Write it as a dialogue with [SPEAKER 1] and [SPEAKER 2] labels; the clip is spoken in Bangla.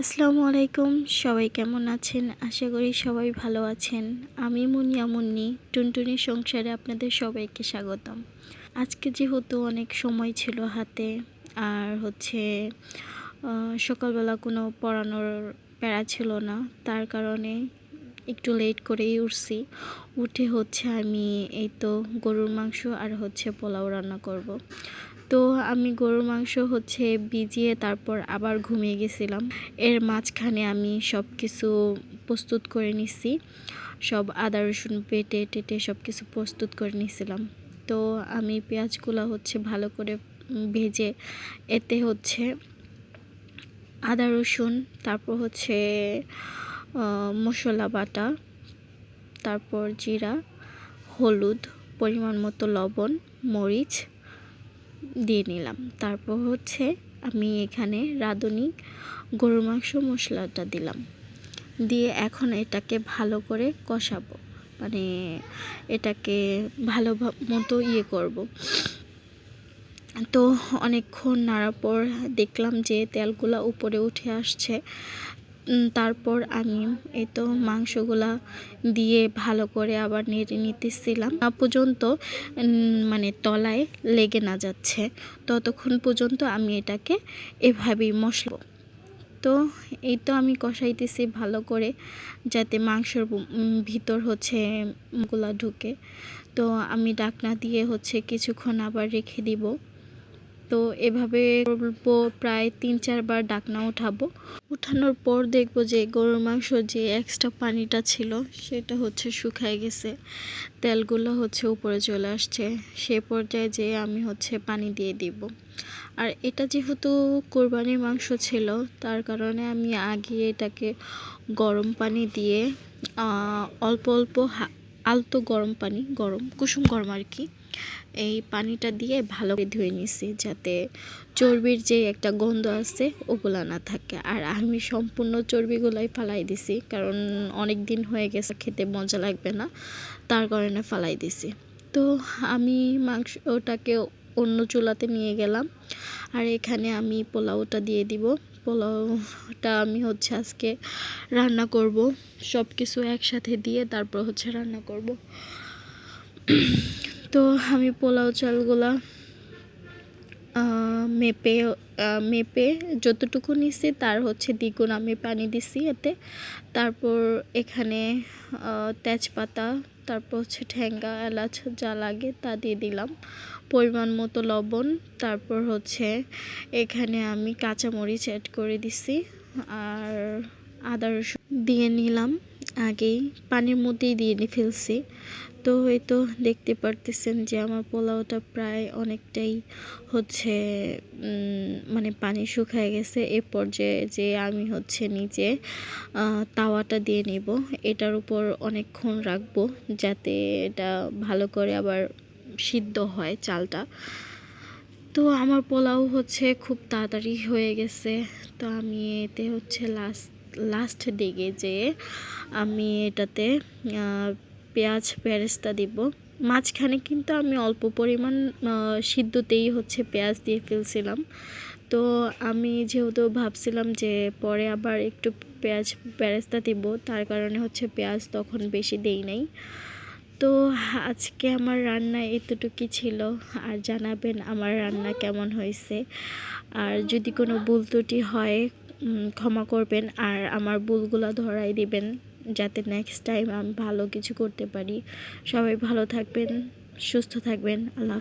[SPEAKER 1] আসসালামু আলাইকুম, সবাই কেমন আছেন? আশা করি সবাই ভালো আছেন। আমি মুনিয়া মুন্নি, টুনটুনি সংসারে আপনাদের সবাইকে স্বাগতম। আজকে যেহেতু অনেক সময় ছিল হাতে, আর হচ্ছে সকালবেলা কোনো পড়ানোর প্যারা ছিল না, তার কারণে একটু লেট করেই উঠছি। উঠে হচ্ছে আমি এই তো গরুর মাংস আর হচ্ছে পোলাও রান্না করব। তো আমি গরুর মাংস হচ্ছে ভিজিয়ে তারপর আবার ঘুমিয়ে গেছিলাম। এর মাঝখানে আমি সব কিছু প্রস্তুত করে নিছি। সব আদা, রসুন পেটে টেটে সব কিছু প্রস্তুত করে নিছিলাম। তো আমি পেঁয়াজগুলো হচ্ছে ভালো করে ভেজে এতে হচ্ছে আদা, রসুন, তারপর হচ্ছে মশলা বাটা, তারপর জিরা, হলুদ, পরিমাণ মতো লবণ, মরিচ দিয়ে নিলাম। তারপর হচ্ছে আমি এখানে রাঁধুনি গরুর মাংস মশলাটা দিলাম। দিয়ে এখন এটাকে ভালো করে কষাবো। মানে এটাকে ভালো মতো ইয়ে করব। তো অনেকক্ষণ নাড়ার পর দেখলাম যে তেলগুলা উপরে উঠে আসছে। তারপর আমি এই তো মাংসগুলা দিয়ে ভালো করে আবার নেড়ে নিতেছিলাম। না পর্যন্ত মানে তলায় লেগে না যাচ্ছে। ততক্ষণ পর্যন্ত আমি এটাকে এভাবেই মশলা তো এই তো আমি কষাইতেছি ভালো করে, যাতে মাংসর ভিতর হচ্ছে গুলা ঢুকে। তো আমি ডাকনা দিয়ে হচ্ছে কিছুক্ষণ আবার রেখে দিব। তো এভাবে করব, প্রায় তিন চারবার ডাকনা উঠাবো। উঠানোর পর দেখব যে গরুর মাংস যে এক্সট্রা পানিটা ছিল, সেটা হচ্ছে শুকায় গেছে। তেলগুলো হচ্ছে উপরে চলে আসছে। সে পর্যায়ে যে আমি হচ্ছে পানি দিয়ে দিব। আর এটা যেহেতু কোরবানির মাংস ছিল, তার কারণে আমি আগে এটাকে গরম পানি দিয়ে অল্প অল্প আলতো গরম পানি, গরম কুসুম গরম আর কি এই পানিটা দিয়ে ভালো করে ধুয়ে নিছি যাতে চর্বির যে একটা গন্ধ আছে, ওগুলা না থাকে। আর আমি সম্পূর্ণ চর্বিগুলাই ফালাই দিছি, কারণ অনেক দিন হয়ে গেছে, খেতে মজা লাগবে না, তার কারণে ফালাই দিছি। তো আমি মাংসটাকে অন্য চুলাতে নিয়ে গেলাম, আর এখানে আমি পোলাওটা দিয়ে দিব। পোলাওটা আমি হচ্ছে আজকে রান্না করব সব কিছু একসাথে দিয়ে তারপর হচ্ছে রান্না করব। তো আমি পোলাও চালগুলা মেপে মেপে যতটুকু নিছি তার হচ্ছে দ্বিগুণ আমি পানি দিছি এতে। তারপর এখানে তেজপাতা, তারপর হচ্ছে ঠ্যাঙ্গা এলাচ যা লাগে তা দিয়ে দিলাম। পরিমাণ মতো লবণ, তারপর হচ্ছে এখানে আমি কাঁচামরিচ অ্যাড করে দিছি। আর আদা রসুন দিয়ে নিলাম, আগেই পানির মধ্যেই দিয়ে ফেলছি। তো হয়তো দেখতে পারতেছেন যে আমার পোলাওটা প্রায় অনেকটাই হচ্ছে মানে পানি শুকায় গেছে। এ পর্যায়ে যে আমি হচ্ছে নিচে তাওয়াটা দিয়ে নিব। এটার উপর অনেকক্ষণ রাখব যাতে এটা ভালো করে আবার সিদ্ধ হয় চালটা। তো আমার পোলাও হচ্ছে খুব তাড়াতাড়ি হয়ে গেছে। তো আমি এতে হচ্ছে লাস্ট লাস্ট দিকে যে আমি এটাতে পেঁয়াজ বেরেস্তা দিব। মাঝখানে কিন্তু আমি অল্প পরিমাণ সিদ্ধতেই হচ্ছে পেঁয়াজ দিয়ে ফেলছিলাম। তো আমি যেহেতু ভাবছিলাম যে পরে আবার একটু পেঁয়াজ বেরেস্তা দিব, তার কারণে হচ্ছে পেঁয়াজ তখন বেশি দেই নাই। তো আজকে আমার রান্না এতটুকুই ছিল, আর জানাবেন আমার রান্না কেমন হয়েছে। আর যদি কোনো ভুল ত্রুটি হয় ক্ষমা করবেন, আর আমার ভুলগুলো ধরাই দিবেন। যাতে নেক্সট টাইম আমি ভালো কিছু করতে পারি। সবাই ভালো থাকবেন সুস্থ থাকবেন আল্লাহ